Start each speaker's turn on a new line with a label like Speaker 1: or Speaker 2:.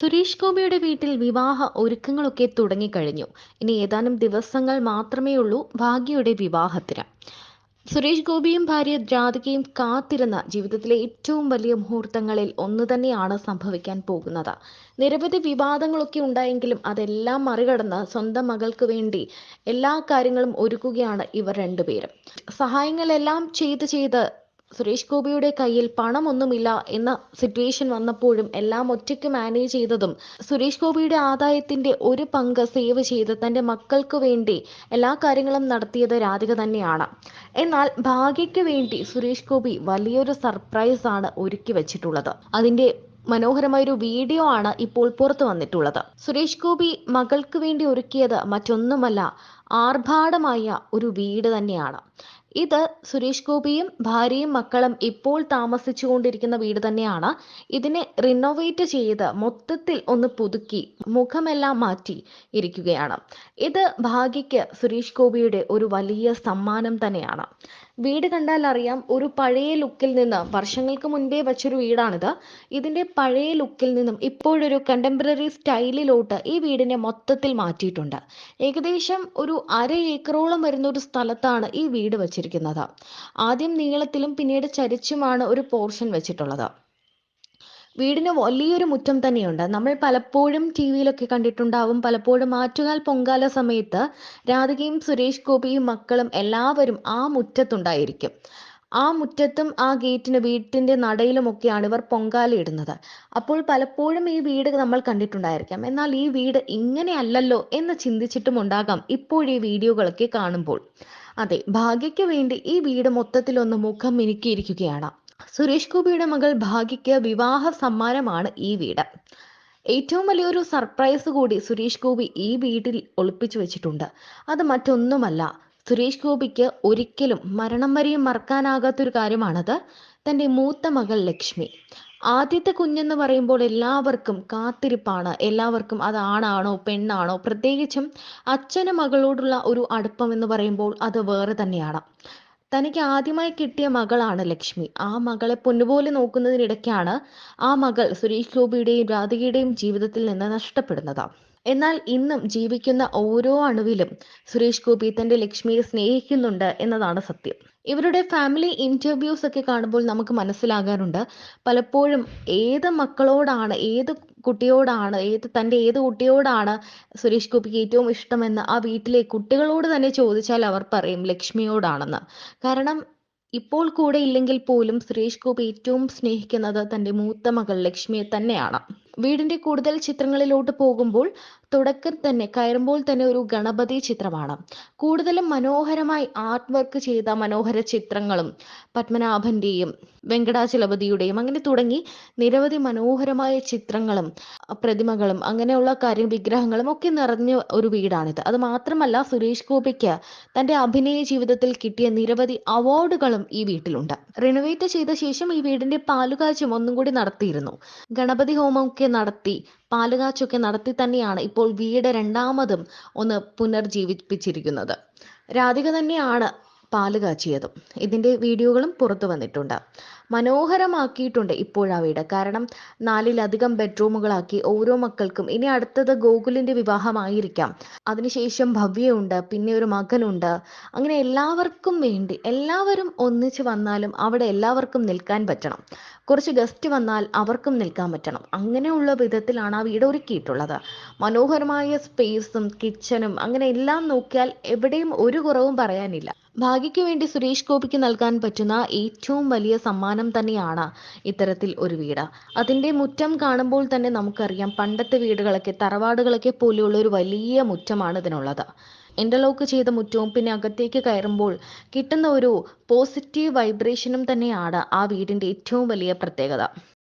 Speaker 1: സുരേഷ് ഗോപിയുടെ വീട്ടിൽ വിവാഹ ഒരുക്കങ്ങളൊക്കെ തുടങ്ങിക്കഴിഞ്ഞു. ഇനി ഏതാനും ദിവസങ്ങൾ മാത്രമേ ഉള്ളൂ ഭാഗ്യയുടെ വിവാഹത്തിന്. സുരേഷ് ഗോപിയും ഭാര്യ രാധികയും കാത്തിരുന്ന ജീവിതത്തിലെ ഏറ്റവും വലിയ മുഹൂർത്തങ്ങളിൽ ഒന്ന് തന്നെയാണ് സംഭവിക്കാൻ പോകുന്നത്. നിരവധി വിവാദങ്ങളൊക്കെ ഉണ്ടായെങ്കിലും അതെല്ലാം മറികടന്ന് സ്വന്തം മകൾക്ക് വേണ്ടി എല്ലാ കാര്യങ്ങളും ഒരുക്കുകയാണ് ഇവർ രണ്ടുപേരും. സഹായങ്ങളെല്ലാം ചെയ്ത് ചെയ്ത് സുരേഷ് ഗോപിയുടെ കയ്യിൽ പണമൊന്നുമില്ല എന്ന സിറ്റുവേഷൻ വന്നപ്പോഴും എല്ലാം ഒറ്റയ്ക്ക് മാനേജ് ചെയ്തതും സുരേഷ് ഗോപിയുടെ ആദായത്തിന്റെ ഒരു പങ്ക് സേവ് ചെയ്ത് തന്റെ മക്കൾക്ക് വേണ്ടി എല്ലാ കാര്യങ്ങളും നടത്തിയത് രാധിക തന്നെയാണ്. എന്നാൽ ഭാഗ്യയ്ക്ക് വേണ്ടി സുരേഷ് ഗോപി വലിയൊരു സർപ്രൈസ് ആണ് ഒരുക്കി വെച്ചിട്ടുള്ളത്. അതിന്റെ മനോഹരമായ ഒരു വീഡിയോ ആണ് ഇപ്പോൾ പുറത്തു വന്നിട്ടുള്ളത്. സുരേഷ് ഗോപി മകൾക്ക് വേണ്ടി ഒരുക്കിയത് മറ്റൊന്നുമല്ല ആർഭാടമായ ഒരു വീട് തന്നെയാണ്. ഇത് സുരേഷ് ഗോപിയും ഭാര്യയും മക്കളും ഇപ്പോൾ താമസിച്ചുകൊണ്ടിരിക്കുന്ന വീട് തന്നെയാണ്. ഇതിനെ റിനോവേറ്റ് ചെയ്ത് മൊത്തത്തിൽ ഒന്ന് പുതുക്കി മുഖമെല്ലാം മാറ്റി ഇരിക്കുകയാണ്. ഇത് ഭാഗ്യയ്ക്ക് സുരേഷ് ഗോപിയുടെ ഒരു വലിയ സമ്മാനം തന്നെയാണ്. വീട് കണ്ടാൽ അറിയാം ഒരു പഴയ ലുക്കിൽ നിന്ന് വർഷങ്ങൾക്ക് മുൻപേ വെച്ചൊരു വീടാണിത്. ഇതിന്റെ പഴയ ലുക്കിൽ നിന്നും ഇപ്പോഴൊരു കണ്ടംപററി സ്റ്റൈലിലോട്ട് ഈ വീടിനെ മൊത്തത്തിൽ മാറ്റിയിട്ടുണ്ട്. ഏകദേശം ഒരു അര ഏക്കറോളം വരുന്ന ഒരു സ്ഥലത്താണ് ഈ വീട് വച്ചിരിക്കുന്നത്. ആദ്യം നീളത്തിലും പിന്നീട് ചരിച്ചുമാണ് ഒരു പോർഷൻ വെച്ചിട്ടുള്ളത്. വീടിന് വലിയൊരു മുറ്റം തന്നെയുണ്ട്. നമ്മൾ പലപ്പോഴും ടി വിയിലൊക്കെ കണ്ടിട്ടുണ്ടാവും. പലപ്പോഴും ആറ്റുകാൽ പൊങ്കാല സമയത്ത് രാധികയും സുരേഷ് ഗോപിയും മക്കളും എല്ലാവരും ആ മുറ്റത്തുണ്ടായിരിക്കും. ആ മുറ്റത്തും ആ ഗേറ്റിന് വീട്ടിന്റെ നടയിലുമൊക്കെയാണ് ഇവർ പൊങ്കാല ഇടുന്നത്. അപ്പോൾ പലപ്പോഴും ഈ വീട് നമ്മൾ കണ്ടിട്ടുണ്ടായിരിക്കാം. എന്നാൽ ഈ വീട് ഇങ്ങനെയല്ലല്ലോ എന്ന് ചിന്തിച്ചിട്ടും ഉണ്ടാകാം ഇപ്പോഴീ വീഡിയോകളൊക്കെ കാണുമ്പോൾ. അതെ ഭാഗ്യയ്ക്ക് വേണ്ടി ഈ വീട് മൊത്തത്തിലൊന്ന് മുഖം മിനുക്കിയിരിക്കുകയാണ്. സുരേഷ് ഗോപിയുടെ മകൾ ഭാഗ്യയ്ക്ക് വിവാഹ സമ്മാനമാണ് ഈ വീട്. ഏറ്റവും വലിയൊരു സർപ്രൈസ് കൂടി സുരേഷ് ഗോപി ഈ വീട്ടിൽ ഒളിപ്പിച്ചു വെച്ചിട്ടുണ്ട്. അത് മറ്റൊന്നുമല്ല സുരേഷ് ഗോപിക്ക് ഒരിക്കലും മരണം വരെയും മറക്കാനാകാത്തൊരു കാര്യമാണത് തന്റെ മൂത്ത മകൾ ലക്ഷ്മി. ആദ്യത്തെ കുഞ്ഞെന്ന് പറയുമ്പോൾ എല്ലാവർക്കും കാത്തിരിപ്പാണ്. എല്ലാവർക്കും അത് ആണാണോ പെണ്ണാണോ പ്രത്യേകിച്ചും അച്ഛന് മകളോടുള്ള ഒരു അടുപ്പം എന്ന് പറയുമ്പോൾ അത് വേറെ തന്നെയാണ്. തനിക്ക് ആദ്യമായി കിട്ടിയ മകളാണ് ലക്ഷ്മി. ആ മകളെ പൊന്നുപോലെ നോക്കുന്നതിനിടയ്ക്കാണ് ആ മകൾ സുരേഷ് ഗോപിയുടെയും രാധികയുടെയും ജീവിതത്തിൽ നിന്ന് നഷ്ടപ്പെടുന്നത്. എന്നാൽ ഇന്നും ജീവിക്കുന്ന ഓരോ അണുവിലും സുരേഷ് ഗോപി തന്റെ ലക്ഷ്മിയെ സ്നേഹിക്കുന്നുണ്ട് എന്നതാണ് സത്യം. ഇവരുടെ ഫാമിലി ഇന്റർവ്യൂസ് ഒക്കെ കാണുമ്പോൾ നമുക്ക് മനസ്സിലാകാറുണ്ട് പലപ്പോഴും ഏത് മക്കളോടാണ് ഏത് കുട്ടിയോടാണ് ഏത് തന്റെ ഏത് കുട്ടിയോടാണ് സുരേഷ് ഗോപിക്ക് ഏറ്റവും ഇഷ്ടമെന്ന് ആ വീട്ടിലെ കുട്ടികളോട് തന്നെ ചോദിച്ചാൽ അവർ പറയും ലക്ഷ്മിയോടാണെന്ന്. കാരണം ഇപ്പോൾ കൂടെ ഇല്ലെങ്കിൽ പോലും സുരേഷ് ഗോപി ഏറ്റവും സ്നേഹിക്കുന്നത് തന്റെ മൂത്ത മകൾ ലക്ഷ്മിയെ തന്നെയാണ്. വീടിന്റെ കൂടുതൽ ചിത്രങ്ങളിലോട്ട് പോകുമ്പോൾ തുടക്കം തന്നെ കയറുമ്പോൾ തന്നെ ഒരു ഗണപതി ചിത്രമാണ്. കൂടുതലും മനോഹരമായി ആർട്ട് വർക്ക് ചെയ്ത മനോഹര ചിത്രങ്ങളും പത്മനാഭന്റെയും വെങ്കടാചലപതിയുടെയും അങ്ങനെ തുടങ്ങി നിരവധി മനോഹരമായ ചിത്രങ്ങളും പ്രതിമകളും അങ്ങനെയുള്ള കാര്യം വിഗ്രഹങ്ങളും ഒക്കെ നിറഞ്ഞ ഒരു വീടാണിത്. അത് മാത്രമല്ല സുരേഷ് ഗോപിക്ക് തന്റെ അഭിനയ ജീവിതത്തിൽ കിട്ടിയ നിരവധി അവാർഡുകളും ഈ വീട്ടിലുണ്ട്. റിനോവേറ്റ് ചെയ്ത ശേഷം ഈ വീടിന്റെ പാലുകാച്ചും ഒന്നും കൂടി നടത്തിയിരുന്നു. ഗണപതി ഹോമം ഒക്കെ നടത്തി പാലുകാച്ചൊക്കെ നടത്തി തന്നെയാണ് ഇപ്പോൾ വീട് രണ്ടാമതും ഒന്ന് പുനർജീവിപ്പിച്ചിരിക്കുന്നത്. രാധിക തന്നെയാണ് പാൽ കാച്ചിയതും. ഇതിന്റെ വീഡിയോകളും പുറത്തു വന്നിട്ടുണ്ട്. മനോഹരമാക്കിയിട്ടുണ്ട് ആ വീട്. കാരണം നാലിലധികം ബെഡ്റൂമുകളാക്കി ഓരോ മക്കൾക്കും ഇനി അടുത്തത് ഗോകുലിന്റെ വിവാഹമായിരിക്കാം. അതിനുശേഷം ഭവ്യയുണ്ട് പിന്നെ ഒരു മകനുണ്ട്. അങ്ങനെ എല്ലാവർക്കും വേണ്ടി എല്ലാവരും ഒന്നിച്ച് വന്നാലും അവിടെ എല്ലാവർക്കും നിൽക്കാൻ പറ്റണം. കുറച്ച് ഗസ്റ്റ് വന്നാൽ അവർക്കും നിൽക്കാൻ പറ്റണം. അങ്ങനെയുള്ള വിധത്തിലാണ് ആ വീട് ഒരുക്കിയിട്ടുള്ളത്. മനോഹരമായ സ്പേസും കിച്ചണും അങ്ങനെ എല്ലാം നോക്കിയാൽ എവിടെയും ഒരു കുറവും പറയാനില്ല. ഭാഗ്യയ്ക്ക് വേണ്ടി സുരേഷ് ഗോപിക്ക് നൽകാൻ പറ്റുന്ന ഏറ്റവും വലിയ സമ്മാനം തന്നെയാണ് ഇത്തരത്തിൽ ഒരു വീട്. അതിന്റെ മുറ്റം കാണുമ്പോൾ തന്നെ നമുക്കറിയാം പണ്ടത്തെ വീടുകളൊക്കെ തറവാടുകളൊക്കെ പോലെയുള്ള ഒരു വലിയ മുറ്റമാണ് ഇതിനുള്ളത്. ഇന്റർലോക്ക് ചെയ്ത മുറ്റവും പിന്നെ അകത്തേക്ക് കയറുമ്പോൾ കിട്ടുന്ന ഒരു പോസിറ്റീവ് വൈബ്രേഷനും തന്നെയാണ് ആ വീടിന്റെ ഏറ്റവും വലിയ പ്രത്യേകത.